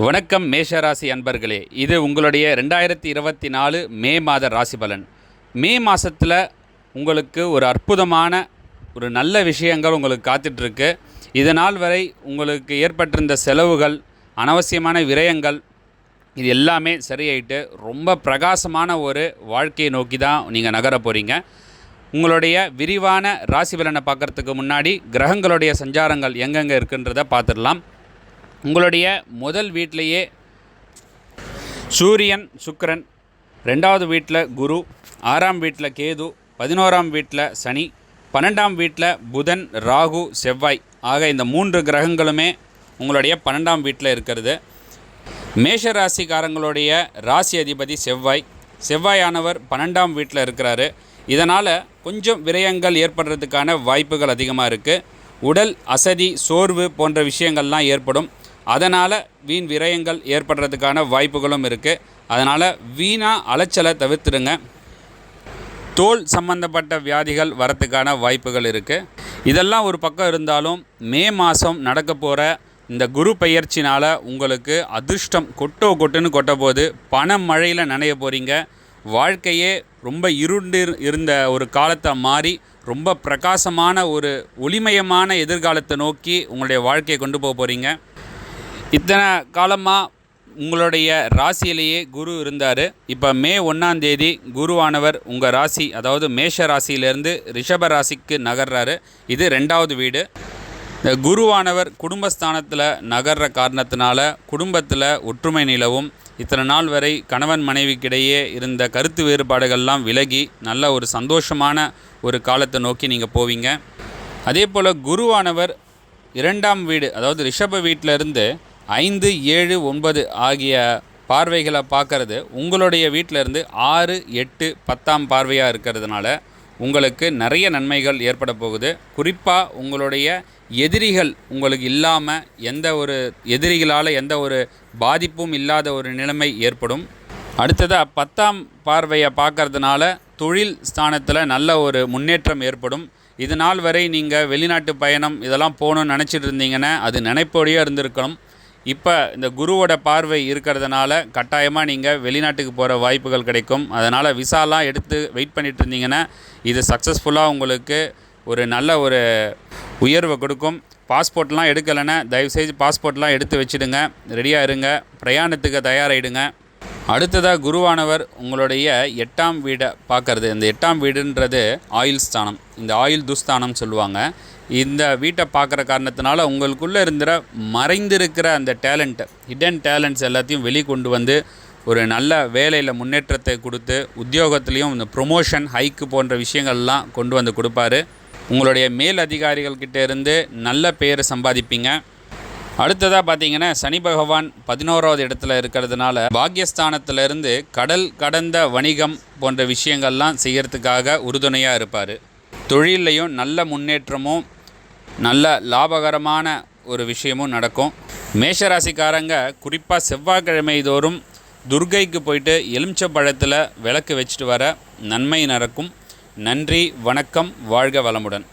வணக்கம் மேஷராசி அன்பர்களே. இது உங்களுடைய ரெண்டாயிரத்தி இருபத்தி நாலு மே மாத ராசி பலன். மே மாதத்தில் உங்களுக்கு ஒரு அற்புதமான ஒரு நல்ல விஷயங்கள் உங்களுக்கு காத்துட்ருக்கு. இதனால் வரை உங்களுக்கு ஏற்பட்டிருந்த செலவுகள் அனவசியமான விரயங்கள் இது எல்லாமே சரியாயிட்டு ரொம்ப பிரகாசமான ஒரு வாழ்க்கையை நோக்கி தான் நீங்கள் நகர போகிறீங்க உங்களுடைய விரிவான ராசி பலனை பார்க்குறதுக்கு முன்னாடி கிரகங்களுடைய சஞ்சாரங்கள் எங்கெங்கே இருக்குன்றதை பார்த்துடலாம். உங்களுடைய முதல் வீட்டிலேயே சூரியன் சுக்கரன் ரெண்டாவது வீட்டில் குரு ஆறாம் வீட்டில் கேது பதினோராம் வீட்டில் சனி பன்னெண்டாம் வீட்டில் புதன் ராகு செவ்வாய். ஆக இந்த மூன்று கிரகங்களுமே உங்களுடைய பன்னெண்டாம் வீட்டில் இருக்கிறது. மேஷ ராசிக்காரங்களுடைய ராசி அதிபதி செவ்வாய். செவ்வாயானவர் பன்னெண்டாம் வீட்டில் இருக்கிறாரு. இதனால் கொஞ்சம் விரயங்கள் ஏற்படுறதுக்கான வாய்ப்புகள் அதிகமாக இருக்குது உடல் அசதி சோர்வு போன்ற விஷயங்கள்லாம் ஏற்படும். அதனால் வீண் விரயங்கள் ஏற்படுறதுக்கான வாய்ப்புகளும் இருக்குது அதனால் வீணாக அலைச்சலை தவிர்த்துடுங்க. தோல் சம்பந்தப்பட்ட வியாதிகள் வரத்துக்கான வாய்ப்புகள் இருக்குது இதெல்லாம் ஒரு பக்கம் இருந்தாலும் மே மாதம் நடக்க போகிற இந்த குரு பயிற்சினால் உங்களுக்கு அதிர்ஷ்டம் கொட்டோ கொட்டுன்னு கொட்ட போது பண மழையில் நனைய போகிறீங்க வாழ்க்கையே ரொம்ப இருண்டு இருந்த ஒரு காலத்தை மாறி ரொம்ப பிரகாசமான ஒரு ஒளிமயமான எதிர்காலத்தை நோக்கி உங்களுடைய வாழ்க்கையை கொண்டு போக போகிறீங்க இத்தனை காலமாக உங்களுடைய ராசியிலேயே குரு இருந்தார். இப்போ மே ஒன்றாம் தேதி குருவானவர் உங்கள் ராசி அதாவது மேஷ ராசியிலேருந்து ரிஷப ராசிக்கு நகர்றாரு. இது ரெண்டாவது வீடு. இந்த குருவானவர் குடும்பஸ்தானத்தில் நகர்ற காரணத்தினால குடும்பத்தில் ஒற்றுமை நிலவும். இத்தனை நாள் வரை கணவன் மனைவிக்கிடையே இருந்த கருத்து வேறுபாடுகள்லாம் விலகி நல்ல ஒரு சந்தோஷமான ஒரு காலத்தை நோக்கி நீங்கள் போவீங்க. அதே போல் குருவானவர் இரண்டாம் வீடு அதாவது ரிஷப வீட்டிலருந்து ஐந்து ஏழு ஒன்பது ஆகிய பார்வைகளை பார்க்கறது உங்களுடைய வீட்டிலேருந்து ஆறு எட்டு பத்தாம் பார்வையாக இருக்கிறதுனால உங்களுக்கு நிறைய நன்மைகள் ஏற்பட போகுது. குறிப்பாக உங்களுடைய எதிரிகள் உங்களுக்கு இல்லாமல் எந்த ஒரு எதிரிகளால் எந்த ஒரு பாதிப்பும் இல்லாத ஒரு நிலைமை ஏற்படும். அடுத்ததாக பத்தாம் பார்வையை பார்க்கறதுனால தொழில் ஸ்தானத்தில் நல்ல ஒரு முன்னேற்றம் ஏற்படும். இது நாள் வரை நீங்கள் வெளிநாட்டு பயணம் இதெல்லாம் போகணும்னு நினச்சிட்டு இருந்தீங்கன்னா அது நினைப்போடையே இருந்திருக்கணும் இப்போ இந்த குருவோட பார்வை இருக்கிறதுனால கட்டாயமாக நீங்கள் வெளிநாட்டுக்கு போகிற வாய்ப்புகள் கிடைக்கும். அதனால் விசாலாம் எடுத்து வெயிட் பண்ணிட்டு இருந்தீங்கன்னா இது சக்ஸஸ்ஃபுல்லாக உங்களுக்கு ஒரு நல்ல ஒரு உயர்வை கொடுக்கும். பாஸ்போர்ட்லாம் எடுக்கலைன்னா தயவுசெய்து பாஸ்போர்ட்லாம் எடுத்து வச்சுடுங்க. ரெடியாக இருங்க. பிரயாணத்துக்கு தயாராகிடுங்க அடுத்ததாக குருவானவர் உங்களுடைய எட்டாம் வீடை பார்க்கறது. இந்த எட்டாம் வீடுன்றது ஆயில் ஸ்தானம். இந்த ஆயில் துஸ்தானம் சொல்லுவாங்க. இந்த வீட்டை பார்க்குற காரணத்தினால உங்களுக்குள்ளே இருந்துற மறைந்திருக்கிற அந்த டேலண்ட்டு ஹிடன் டேலண்ட்ஸ் எல்லாத்தையும் வெளிக்கொண்டு வந்து ஒரு நல்ல வேலையில் முன்னேற்றத்தை கொடுத்து உத்தியோகத்துலேயும் இந்த ப்ரொமோஷன் ஹைக்கு போன்ற விஷயங்கள்லாம் கொண்டு வந்து கொடுப்பாரு. உங்களுடைய மேல் அதிகாரிகள்கிட்ட இருந்து நல்ல பெயரை சம்பாதிப்பீங்க. அடுத்ததாக பார்த்தீங்கன்னா சனி பகவான் பதினோராவது இடத்துல இருக்கிறதுனால பாக்யஸ்தானத்திலிருந்து கடல் கடந்த வணிகம் போன்ற விஷயங்கள்லாம் செய்கிறதுக்காக உறுதுணையாக இருப்பார். தொழிலையும் நல்ல முன்னேற்றமும் நல்ல லாபகரமான ஒரு விஷயமும் நடக்கும். மேஷராசிக்காரங்க குறிப்பாக செவ்வாய்க்கிழமை தோறும் துர்கைக்கு போயிட்டு எலுமிச்சப்பழத்தில் விளக்கு வச்சுட்டு வர நன்மை நடக்கும். நன்றி வணக்கம் வாழ்க வளமுடன்.